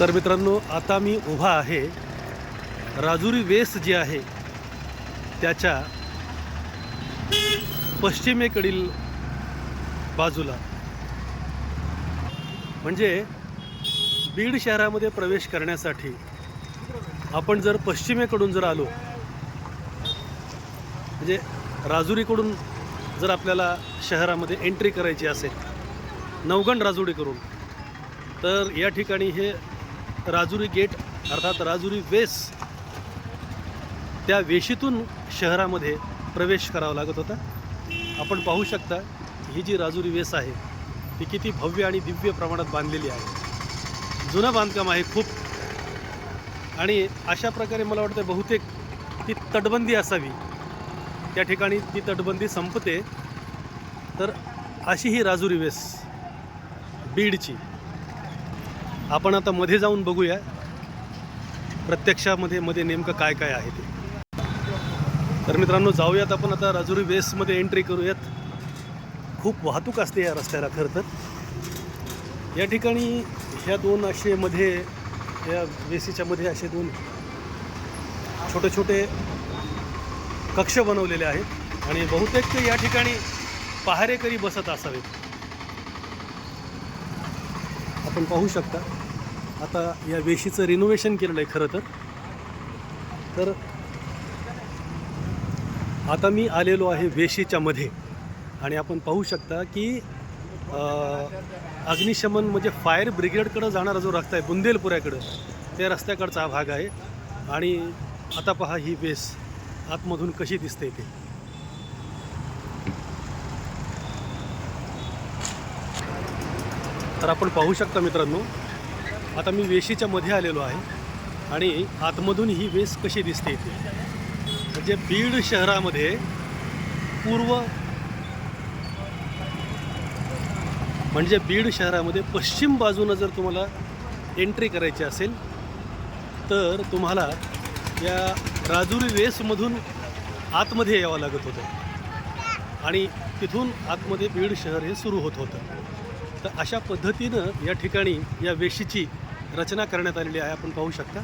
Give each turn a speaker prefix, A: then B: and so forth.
A: तर मित्रांनो आता मी उभा आहे. राजुरी वेस जी आहे त्याच्या पश्चिमेकडील बाजूला. म्हणजे बीड शहरामध्ये प्रवेश करण्यासाठी आपण जर पश्चिमेकडून जर आलो म्हणजे राजुरीकडून जर आपल्याला शहरामध्ये एंट्री करायची असेल नवगण राजुरीकडून तर या ठिकाणी हे राजुरी गेट अर्थात राजुरी वेस त्या वेशीतून शहरामध्ये प्रवेश करावा लागत होता. आपण पाहू शकता ही जी राजुरी वेस आहे ती किती भव्य आणि दिव्य प्रमाणात बांधलेली आहे. जुनं बांधकाम आहे खूप. आणि अशा प्रकारे मला वाटतं बहुतेक ती तटबंदी असावी. त्या ठिकाणी ती तटबंदी संपते. तर अशी ही राजुरी वेस बीडची. आपण आता मध्ये जाऊन बघूया. प्रत्यक्षामध्ये मध्ये नेमकं काय काय आहे ते. तर मित्रांनो जाऊयात आपण आता राजुरी वेसमध्ये एंट्री करूयात. खूप वाहतूक असते या रस्त्याला खरं तर. या ठिकाणी ह्या दोन असे मध्ये या वेसीच्या मध्ये असे दोन छोटे छोटे कक्ष बनवलेले आहेत. आणि बहुतेक ते या ठिकाणी पहारेकरी बसत असावेत. आपण पाहू शकता. आता या वेशीचं रिनोव्हेशन केलेलं आहे खरं तर. तर आता मी आलेलो आहे वेशीच्या मध्ये. आणि आपण पाहू शकता की अग्निशमन म्हणजे फायर ब्रिगेडकडं जाणारा जो रस्ता आहे बुंदेलपुऱ्याकडं त्या रस्त्याकडचा हा भाग आहे. आणि आता पहा ही वेस आतमधून कशी दिसते ते. तर आपण पाहू शकता मित्रांनो आता मी वेशीच्या मध्ये आलेलो आहे आणि आतमधून ही वेस कशी दिसते इथे? म्हणजे बीड शहरामध्ये पूर्व म्हणजे बीड शहरामध्ये पश्चिम बाजूनं जर तुम्हाला एंट्री करायची असेल तर तुम्हाला या राजुरी वेसमधून आतमध्ये यावं लागत होतं. आणि तिथून आतमध्ये बीड शहर हे सुरू होत होतं. तर अशा पद्धतीनं या ठिकाणी या वेशीची रचना करण्यात आलेली आहे आपण पाहू शकता.